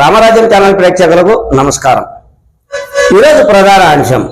Ramarajan channel ప్రేక్షకులకు నమస్కారం. ఈరోజు ప్రధాన అంశం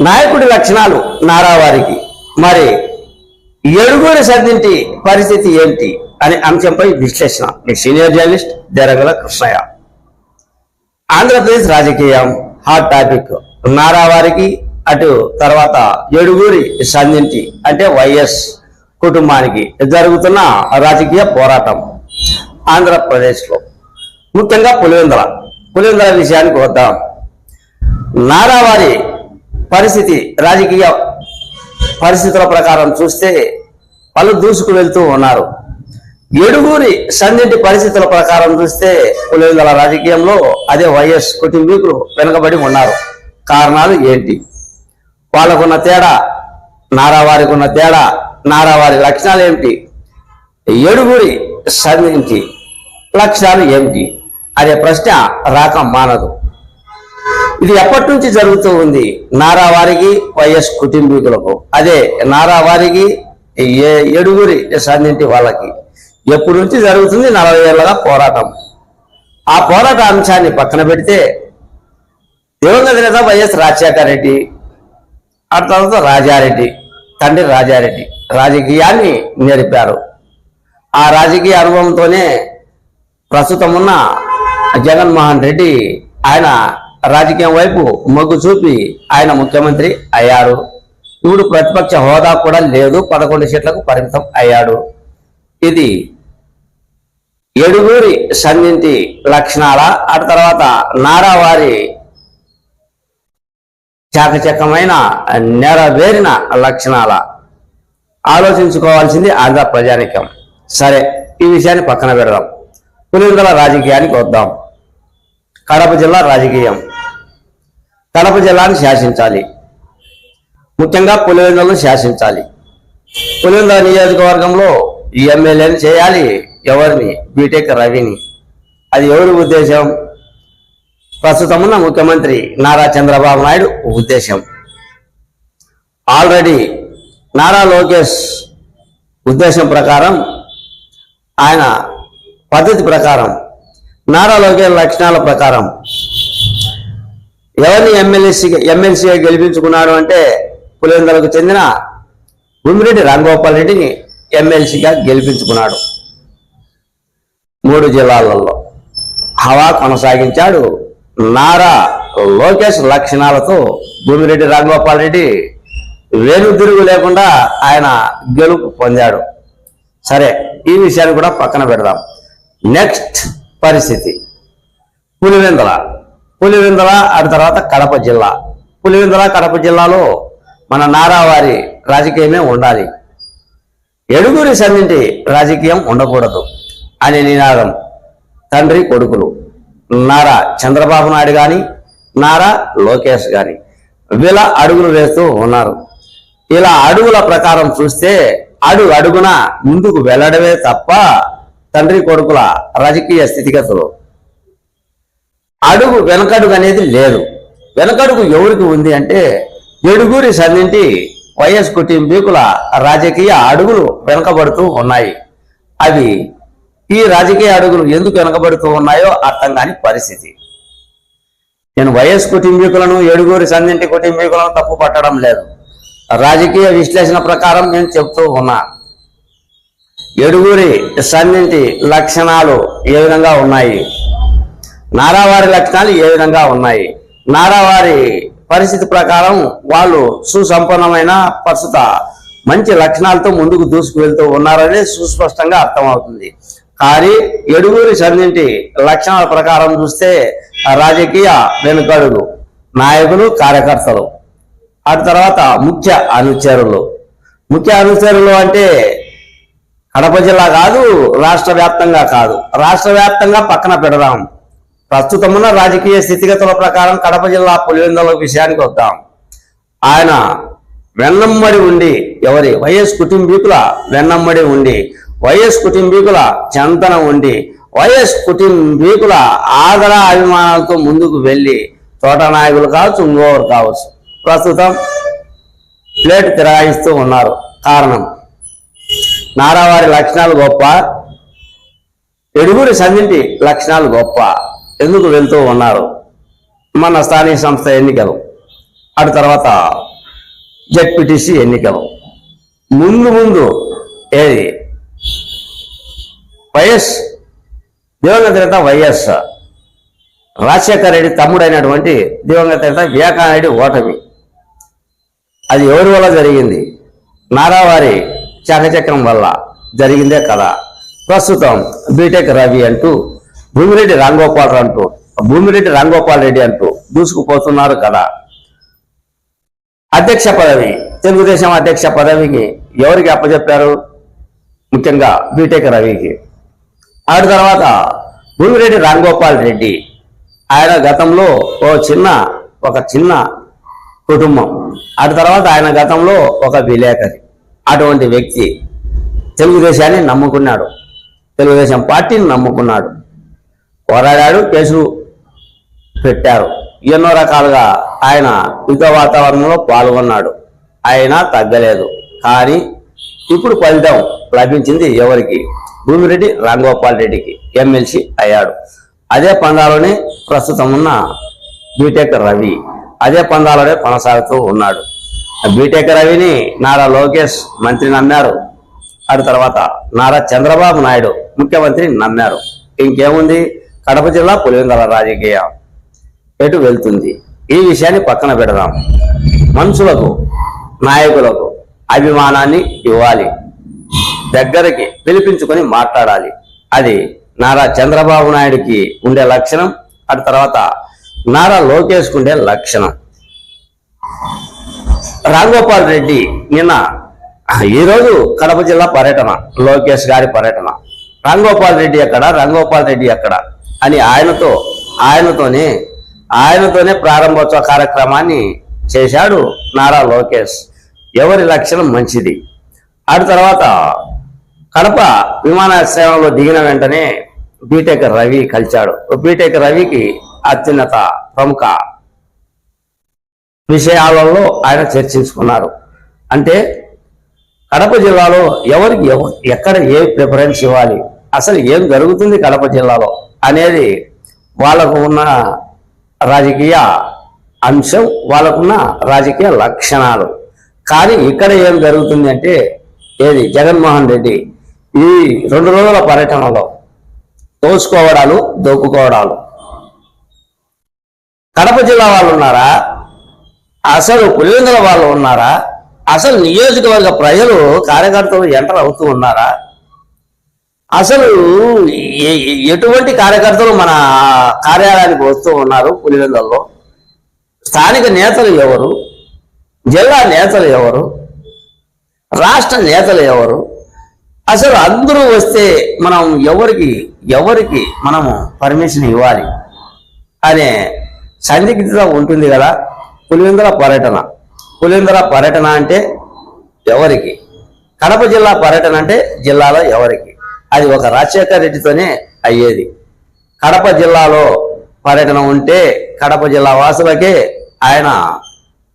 నాయకుడి లక్షణాలు నారావారికి. మరి ఏడుగురి సర్దింటి పరిస్థితి ఏంటి అనే అంశంపై విశ్లేషణ మీ సీనియర్ జర్నలిస్ట్ దేరగల కృష్ణయ్య. ఆంధ్రప్రదేశ్ రాజకీయం హాట్ టాపిక్ నారావారికి అటు తర్వాత ఏడుగురి సంధింటి అంటే వైఎస్ కుటుంబానికి జరుగుతున్న రాజకీయ పోరాటం ఆంధ్రప్రదేశ్లో. ముఖ్యంగా పులివెందుల. పులివెందుల విషయానికి వద్దాం. నారావారి పరిస్థితి రాజకీయ పరిస్థితుల ప్రకారం చూస్తే వాళ్ళు దూసుకు వెళ్తూ ఉన్నారు. ఏడుగురి సంధింటి పరిస్థితుల ప్రకారం చూస్తే పులివెందుల రాజకీయంలో అదే వైఎస్ కుటుంబీకులు వెనుకబడి ఉన్నారు. కారణాలు ఏంటి? వాళ్ళకున్న తేడా నారావారికి ఉన్న తేడా నారావారి లక్షణాలు ఏమిటి? ఏడుగురి సంధింటి లక్ష్యాలు ఏమిటి? అనే ప్రశ్న రాక మానదు. ఇది ఎప్పటి నుంచి జరుగుతూ ఉంది? నారా వారికి వైఎస్ కుటుంబీకులకు. అదే నారా వారికి ఏ ఏడుగురి సంధింటి వాళ్ళకి. ఎప్పటి నుంచి జరుగుతుంది? నలభై ఏళ్ళగా పోరాటం. ఆ పోరాట అంశాన్ని పక్కన పెడితే దివంగత నేత వైఎస్ రాజశేఖర రెడ్డి ఆ తర్వాత రాజారెడ్డి తండ్రి రాజారెడ్డి రాజకీయాన్ని నేర్పారు. ఆ రాజకీయ అనుభవంతోనే ప్రస్తుతం ఉన్న జగన్మోహన్ రెడ్డి ఆయన రాజకీయం వైపు మొగ్గు చూపి ఆయన ముఖ్యమంత్రి అయ్యారు. ఇప్పుడు ప్రతిపక్ష హోదా కూడా లేదు. పదకొండు సీట్లకు పరిమితం అయ్యాడు. ఇది ఏడుగురి సన్నింటి లక్షణాల. ఆ తర్వాత నారావారి చాకచక్యమైన నెరవేరిన లక్షణాల. ఆలోచించుకోవాల్సింది ఆంధ్ర ప్రజానికం. సరే ఈ విషయాన్ని పక్కన పెడదాం. పులివెందుల రాజకీయానికి వద్దాం. కడప జిల్లా రాజకీయం. కడప జిల్లాను శాసించాలి. ముఖ్యంగా పులివెందులను శాసించాలి. పులివెందుల నియోజకవర్గంలో ఈ ఎమ్మెల్యేని చేయాలి ఎవరిని? బీటెక్ రవిని. అది ఎవరి ఉద్దేశం? ప్రస్తుతం ఉన్న ముఖ్యమంత్రి నారా చంద్రబాబు నాయుడు ఉద్దేశం. ఆల్రెడీ నారా లోకేష్ ఉద్దేశం ప్రకారం ఆయన పద్ధతి ప్రకారం. నారా లోకేష్ లక్షణాల ప్రకారం. ఎవరిని ఎమ్మెల్యేసి ఎమ్మెల్సీగా గెలిపించుకున్నాడు అంటే పులివెందులకు చెందిన గుమ్మిరెడ్డి రాంగోపాల్ రెడ్డిని ఎమ్మెల్సీగా గెలిపించుకున్నాడు. మూడు జిల్లాలలో హవా కొనసాగించాడు నారా లోకేష్ లక్షణాలతో భూమిరెడ్డి రాఘగోపాల్ రెడ్డి. వేణుదిరుగు లేకుండా ఆయన గెలుపు పొందాడు. సరే ఈ విషయాన్ని కూడా పక్కన పెడదాం. నెక్స్ట్ పరిస్థితి. పులివెందల. పులివెందల ఆ తర్వాత కడప జిల్లా. పులివెందల కడప జిల్లాలో మన నారావారి రాజకీయమే ఉండాలి. ఎడుగురి సన్నింటి రాజకీయం ఉండకూడదు అనే నినాదం. తండ్రి కొడుకులు. నారా చంద్రబాబు నాయుడు కానీ నారా లోకేష్ కానీ వీళ్ళ అడుగులు వేస్తూ ఉన్నారు. ఇలా అడుగుల ప్రకారం చూస్తే అడుగు అడుగున ముందుకు వెళ్ళడమే తప్ప తండ్రి కొడుకుల రాజకీయ స్థితిగతులు. అడుగు వెనకడుగు అనేది లేదు. వెనకడుగు ఎవరికి ఉంది అంటే ఏడుగురి సన్నింటి వైఎస్ కుటుంబీకుల రాజకీయ అడుగులు వెనకబడుతూ ఉన్నాయి. అవి ఈ రాజకీయ అడుగులు ఎందుకు వెనకబడుతూ ఉన్నాయో అర్థం కాని పరిస్థితి. నేను వైఎస్ కుటుంబీకులను ఏడుగురి సన్నింటి కుటుంబీకులను తప్పు పట్టడం లేదు. రాజకీయ విశ్లేషణ ప్రకారం నేను చెప్తూ ఉన్నాను ఎడుగురి సన్నింటి లక్షణాలు ఏ విధంగా ఉన్నాయి? నారావారి లక్షణాలు ఏ విధంగా ఉన్నాయి? నారావారి పరిస్థితి ప్రకారం వాళ్ళు సుసంపన్నమైన ప్రస్తుత మంచి లక్షణాలతో ముందుకు దూసుకు వెళ్తూ ఉన్నారని సుస్పష్టంగా అర్థమవుతుంది. కానీ ఎడుగురి సన్నింటి లక్షణాల ప్రకారం చూస్తే రాజకీయ వెనుకడుగు నాయకులు కార్యకర్తలు. ఆ తర్వాత ముఖ్య అనుచరులు. ముఖ్య అనుచరులు అంటే కడప జిల్లా కాదు రాష్ట్ర వ్యాప్తంగా కాదు. రాష్ట్ర వ్యాప్తంగా పక్కన పెడదాం. ప్రస్తుతమున్న రాజకీయ స్థితిగతుల ప్రకారం కడప జిల్లా పులివెందుల విషయానికి వద్దాం. ఆయన వెన్నమ్మడి ఉండి ఎవరి వైఎస్ కుటుంబీకుల వెన్నమ్మడి ఉండి వైఎస్ కుటుంబీకుల చెంతన ఉండి వైఎస్ కుటుంబీకుల ఆదర అభిమానాలతో ముందుకు వెళ్ళి తోట నాయకులు కావచ్చు ఇంకోరు కావచ్చు ప్రస్తుతం ప్లేట్ తిరాయిస్తూ ఉన్నారు. కారణం? నారావారి లక్షణాలు గొప్ప ఎడుగురి సన్నింటి లక్షణాలు గొప్ప. ఎందుకు వెళ్తూ ఉన్నారు? మన స్థానిక సంస్థ ఎన్నికలు. అటు తర్వాత జెడ్పిటిసి ఎన్నికలు. ముందు ముందు ఏది? వైఎస్ దివంగత వైఎస్. రాజశేఖర రెడ్డి తమ్ముడైనటువంటి దివంగత నేత వివేకానంద రెడ్డి ఓటమి. అది ఎవరి వల్ల జరిగింది? నారావారి చకచక్రం వల్ల జరిగిందే కదా ప్రస్తుతం బీటెక్ రవి అంటూ భూమిరెడ్డి రాంగోపాల్ అంటూ భూమిరెడ్డి రాంగోపాల్ రెడ్డి అంటూ దూసుకుపోతున్నారు కదా అధ్యక్ష పదవి తెలుగుదేశం అధ్యక్ష పదవికి ఎవరికి అప్పచెప్పారు? ముఖ్యంగా బీటెక్ రవికి. ఆ తర్వాత భూమిరెడ్డి రాంగోపాల్ రెడ్డి. ఆయన గతంలో ఓ చిన్న ఒక చిన్న కుటుంబం. అటు తర్వాత ఆయన గతంలో ఒక విలేకరి. అటువంటి వ్యక్తి తెలుగుదేశాన్ని నమ్ముకున్నాడు. తెలుగుదేశం పార్టీని నమ్ముకున్నాడు. పోరాడాడు కేసు పెట్టారు. ఎన్నో రకాలుగా ఆయన యుద్ధ వాతావరణంలో పాల్గొన్నాడు. ఆయన తగ్గలేదు. కానీ ఇప్పుడు ఫలితం లభించింది ఎవరికి? భూమిరెడ్డి రాంగోపాల్ రెడ్డికి ఎమ్మెల్సీ అయ్యాడు. అదే పందాలోనే ప్రస్తుతం ఉన్న బీటెక్ రవి అదే పందాలోనే కొనసాగుతూ ఉన్నాడు. బీటెక్ రవిని నారా లోకేష్ మంత్రి నమ్మారు. అటు తర్వాత నారా చంద్రబాబు నాయుడు ముఖ్యమంత్రి నమ్మారు. ఇంకేముంది? కడప జిల్లా పులివెందల రాజకీయం ఎటు వెళ్తుంది? ఈ విషయాన్ని పక్కన పెడదాం. మనుషులకు నాయకులకు అభిమానాన్ని ఇవ్వాలి. దగ్గరికి పిలిపించుకొని మాట్లాడాలి. అది నారా చంద్రబాబు నాయుడికి ఉండే లక్షణం అటు తర్వాత నారా లోకేష్ ఉండే లక్షణం. రాంగోపాల్ రెడ్డి నిన్న ఈరోజు కడప జిల్లా పర్యటన లోకేష్ గారి పర్యటన. రాంగోపాల్ రెడ్డి ఎక్కడ? రాంగోపాల్ రెడ్డి ఎక్కడ? అని ఆయనతో ఆయనతోనే ఆయనతోనే ప్రారంభోత్సవ కార్యక్రమాన్ని చేశాడు నారా లోకేష్. ఎవరి లక్షణం మంచిది? ఆడు తర్వాత కడప విమానాశ్రయంలో దిగిన వెంటనే బీటెక్ రవి కలిశాడు. బీటెక్ రవికి అత్యున్నత ప్రముఖ విషయాలలో ఆయన చర్చించుకున్నారు. అంటే కడప జిల్లాలో ఎవరికి ఎక్కడ ఏ ప్రిఫరెన్స్ ఇవ్వాలి? అసలు ఏం జరుగుతుంది కడప జిల్లాలో అనేది వాళ్ళకు ఉన్న రాజకీయ అంశం వాళ్ళకున్న రాజకీయ లక్షణాలు. కానీ ఇక్కడ ఏం జరుగుతుంది అంటే ఏది? జగన్మోహన్ రెడ్డి ఈ రెండు రోజుల పర్యటనలో తోసుకోవడాలు దోపుకోవడాలు కడప జిల్లా వాళ్ళు ఉన్నారా? అసలు పులివెందుల వాళ్ళు ఉన్నారా? అసలు నియోజకవర్గ ప్రజలు కార్యకర్తలు ఎంటర్ అవుతూ ఉన్నారా? అసలు ఎటువంటి కార్యకర్తలు మన కార్యాలయానికి వస్తూ ఉన్నారు పులివెందులలో స్థానిక నేతలు ఎవరు? జిల్లా నేతలు ఎవరు? రాష్ట్ర నేతలు ఎవరు? అసలు అందరూ వస్తే మనం ఎవరికి ఎవరికి మనము పర్మిషన్ ఇవ్వాలి అనే సందిగ్ధత ఉంటుంది కదా? పులివెందుల పర్యటన. పులివెందుల పర్యటన అంటే ఎవరికి? కడప జిల్లా పర్యటన అంటే జిల్లాలో ఎవరికి? అది ఒక రాజశేఖర రెడ్డితోనే అయ్యేది. కడప జిల్లాలో పర్యటన ఉంటే కడప జిల్లా వాసులకే ఆయన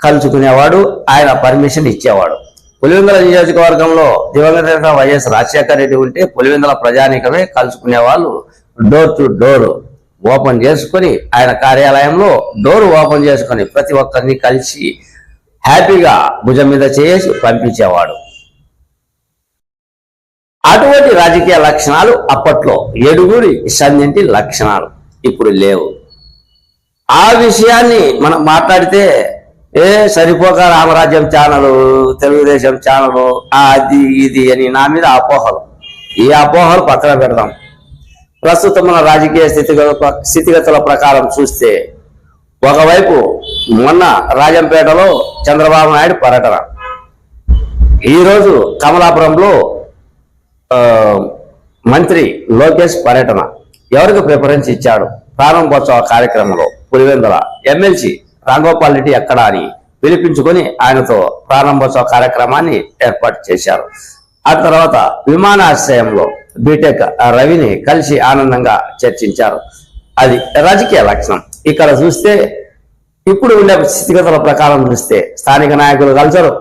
కలుసుకునేవాడు ఆయన పర్మిషన్ ఇచ్చేవాడు. పులివెందుల నియోజకవర్గంలో దివంగత వైఎస్ రాజశేఖర రెడ్డి ఉంటే పులివెందుల ప్రజానీకమే కలుసుకునేవాళ్ళు డోర్ టు డోర్ ఓపెన్ చేసుకొని ఆయన కార్యాలయంలో డోర్ ఓపెన్ చేసుకొని ప్రతి ఒక్కరిని కలిసి హ్యాపీగా భుజం మీద చేసి పంపించేవాడు. అటువంటి రాజకీయ లక్షణాలు అప్పట్లో ఏడుగురి సంధింటి లక్షణాలు ఇప్పుడు లేవు. ఆ విషయాన్ని మనం మాట్లాడితే ఏ సరిపోక రామరాజ్యం ఛానలు తెలుగుదేశం ఛానలు అది ఇది అని నా మీద అపోహలు. ఈ అపోహలు పక్కన పెడదాం. ప్రస్తుతం మన రాజకీయ స్థితిగత స్థితిగతుల ప్రకారం చూస్తే ఒకవైపు మొన్న రాజంపేటలో చంద్రబాబు నాయుడు పర్యటన. ఈరోజు కమలాపురంలో మంత్రి లోకేష్ పర్యటన. ఎవరికి ప్రిఫరెన్స్ ఇచ్చాడు? ప్రారంభోత్సవ కార్యక్రమంలో పులివెందుల ఎమ్మెల్సీ రాంగోపాల్ రెడ్డి ఎక్కడ అని పిలిపించుకొని ఆయనతో ప్రారంభోత్సవ కార్యక్రమాన్ని ఏర్పాటు చేశారు. ఆ తర్వాత విమానాశ్రయంలో బీటెక్ రవిని కలిసి ఆనందంగా చర్చించారు. అది రాజకీయ లక్షణం. ఇక్కడ చూస్తే ఇప్పుడు ఉండే స్థితిగతుల ప్రకారం చూస్తే స్థానిక నాయకులు కలచరు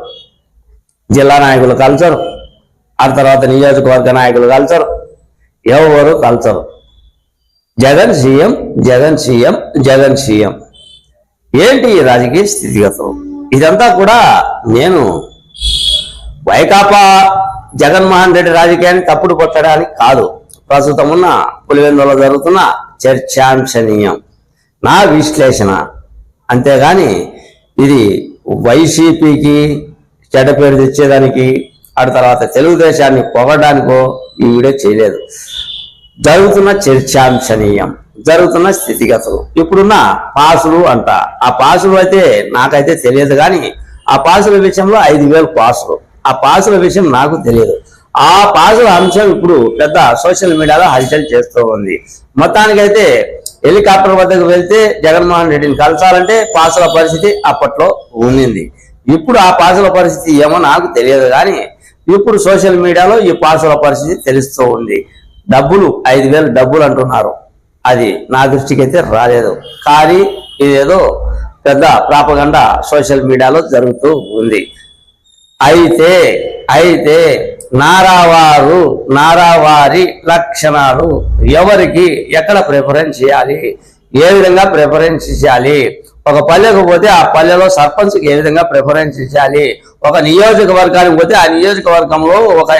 జిల్లా నాయకులు కలచరు ఆ తర్వాత నియోజకవర్గ నాయకులు కలచరు ఎవరు కలచరు? Jagan CM Jagan CM Jagan CM. ఏంటి ఈ రాజకీయ స్థితిగతులు? ఇదంతా కూడా నేను వైకాపా జగన్మోహన్ రెడ్డి రాజకీయాన్ని తప్పుడు కొట్టడానికి కాదు. ప్రస్తుతం ఉన్న పులివెందులో జరుగుతున్న చర్చాంశనీయం. నా విశ్లేషణ. అంతేగాని ఇది వైసీపీకి చెడ్డ పేరు తెచ్చేదానికి ఆ తర్వాత తెలుగుదేశాన్ని పొగడానికో ఈ వీడియో చేయలేదు. జరుగుతున్న చర్చాంశనీయం జరుగుతున్న స్థితిగతులు ఇప్పుడున్న పాసులు అంట. ఆ పాసులు అయితే నాకైతే తెలియదు కానీ ఆ పాసుల విషయంలో ఐదు వేలు పాసులు. ఆ పాసుల విషయం నాకు తెలియదు. ఆ పాసుల అంశం ఇప్పుడు పెద్ద సోషల్ మీడియాలో హల్చల్ చేస్తూ ఉంది. మొత్తానికైతే హెలికాప్టర్ వద్దకు వెళ్తే జగన్మోహన్ రెడ్డిని కలసాలంటే పాసుల పరిస్థితి అప్పట్లో ఉండింది. ఇప్పుడు ఆ పాసుల పరిస్థితి ఏమో నాకు తెలియదు కానీ ఇప్పుడు సోషల్ మీడియాలో ఈ పాసుల పరిస్థితి తెలుస్తూ ఉంది. డబ్బులు ఐదు వేలు డబ్బులు అంటున్నారు. అది నా దృష్టికి అయితే రాలేదు. కానీ ఇదేదో పెద్ద ప్రాపగండ సోషల్ మీడియాలో జరుగుతూ ఉంది. అయితే అయితే నారావారు నారావారి లక్షణాలు ఎవరికి ఎక్కడ ప్రిఫరెన్స్ చేయాలి? ఏ విధంగా ప్రిఫరెన్స్ ఇచ్చాలి ఒక పల్లెకు పోతే ఆ పల్లెలో సర్పంచ్కి ఏ విధంగా ప్రిఫరెన్స్ ఇచ్చాలి ఒక నియోజకవర్గానికి పోతే ఆ నియోజకవర్గంలో ఒక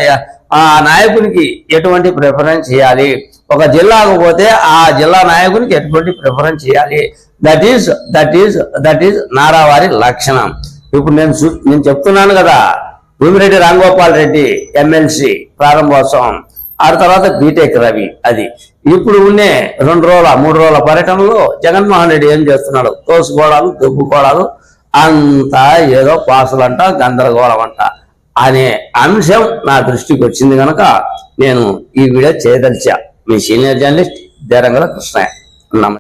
ఆ నాయకునికి ఎటువంటి ప్రిఫరెన్స్ చేయాలి? ఒక జిల్లాకు పోతే ఆ జిల్లా నాయకునికి ఎటువంటి ప్రిఫరెన్స్ చేయాలి? That is that is that is నారావారి లక్షణం. ఇప్పుడు నేను చూ- నేను చెప్తున్నాను కదా భూమిరెడ్డి రాంగోపాల్ రెడ్డి ఎమ్మెల్సీ ప్రారంభోత్సవం ఆ తర్వాత బీటెక్ రవి అది. ఇప్పుడు ఉన్నే రెండు రోజుల మూడు రోజుల పర్యటనలో జగన్మోహన్ రెడ్డి ఏం చేస్తున్నాడు? తోసుకోవడాలు దుబ్బుకోవడాలు అంతా ఏదో పాసులంట గందరగోళం అంట అనే అంశం నా దృష్టికి వచ్చింది కనుక నేను ఈ వీడియో చేయదలిచా. మీ సీనియర్ జర్నలిస్ట్ దేరంగల కృష్ణయ్య. నమస్తే